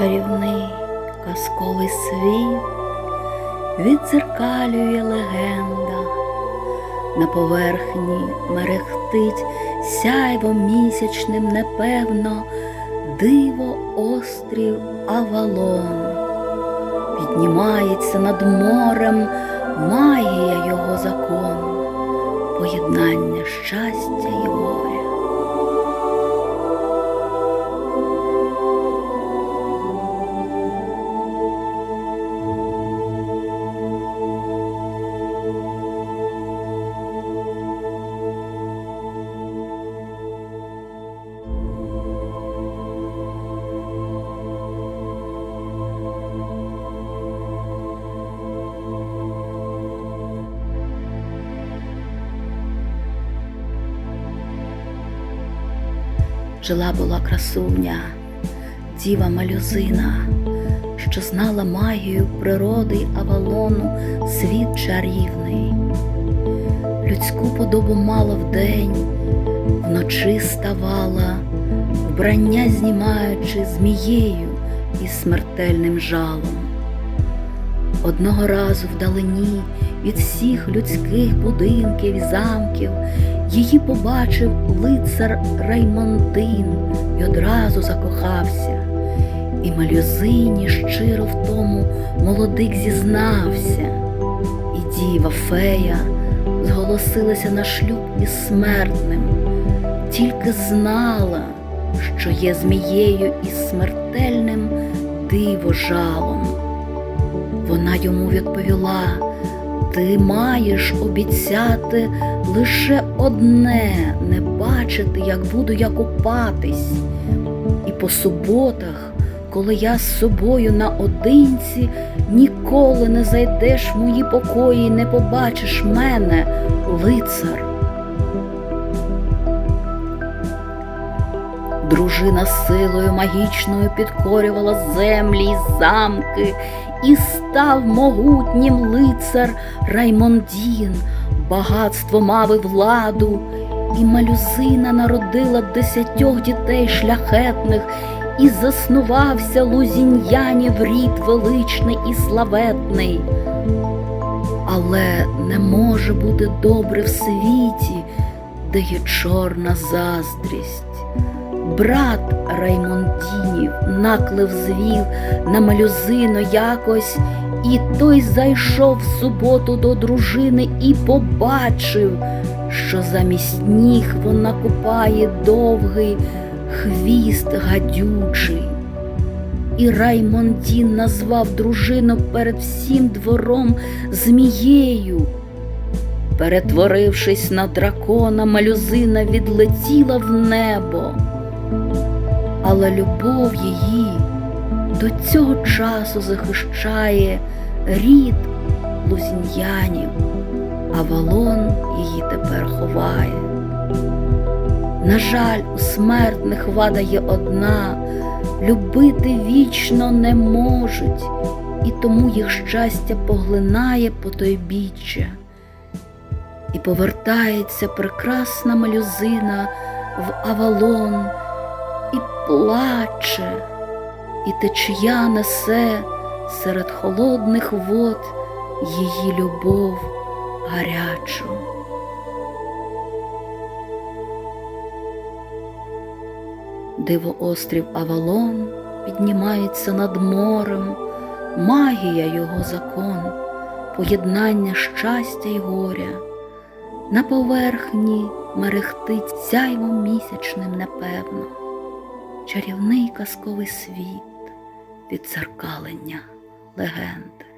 чарівний казковий світ. Відзеркалює легенда, на поверхні мерехтить сяйво місячним непевно, диво острів Авалон, піднімається над морем магія його закон, поєднання щастя й горя. Жила була красуня, діва малюзина, що знала магію природи Авалону світ чарівний. Людську подобу мала вдень, вночі ставала, вбрання знімаючи змією із смертельним жалом. Одного разу вдалині від всіх людських будинків і замків її побачив лицар Раймондин і одразу закохався, і малюзині щиро в тому молодик зізнався, і діва фея зголосилася на шлюб із смертним, тільки знала, що є змією із смертельним диво жалом. Вона йому відповіла, ти маєш обіцяти лише одне не бачити, як буду я купатись. І по суботах, коли я з собою наодинці, ніколи не зайдеш в мої покої, і не побачиш мене, лицар. Дружина силою магічною підкорювала землі й замки, і став могутнім лицар Раймондін, багатство мав і владу, і малюзина народила десятьох дітей шляхетних, і заснувався лузін'янів рід величний і славетний. Але не може бути добре в світі, де є чорна заздрість. Брат Раймондінів наклив звів на малюзину якось, і той зайшов в суботу до дружини і побачив, що замість ніг вона купає довгий хвіст гадючий. І Раймондін назвав дружину перед всім двором змією. Перетворившись на дракона, малюзина відлетіла в небо але любов її до цього часу захищає рід лузін'янів, а валон її тепер ховає. На жаль, у смертних вада є одна, любити вічно не можуть, і тому їх щастя поглинає потойбіччя. І повертається прекрасна малюзина в Авалон і плаче, і течія несе серед холодних вод її любов гарячу. Диво острів Авалон піднімається над морем, магія його закон, поєднання щастя й горя. На поверхні мерехтить сяйвом місячним непевно чарівний казковий світ відзеркалення легенди.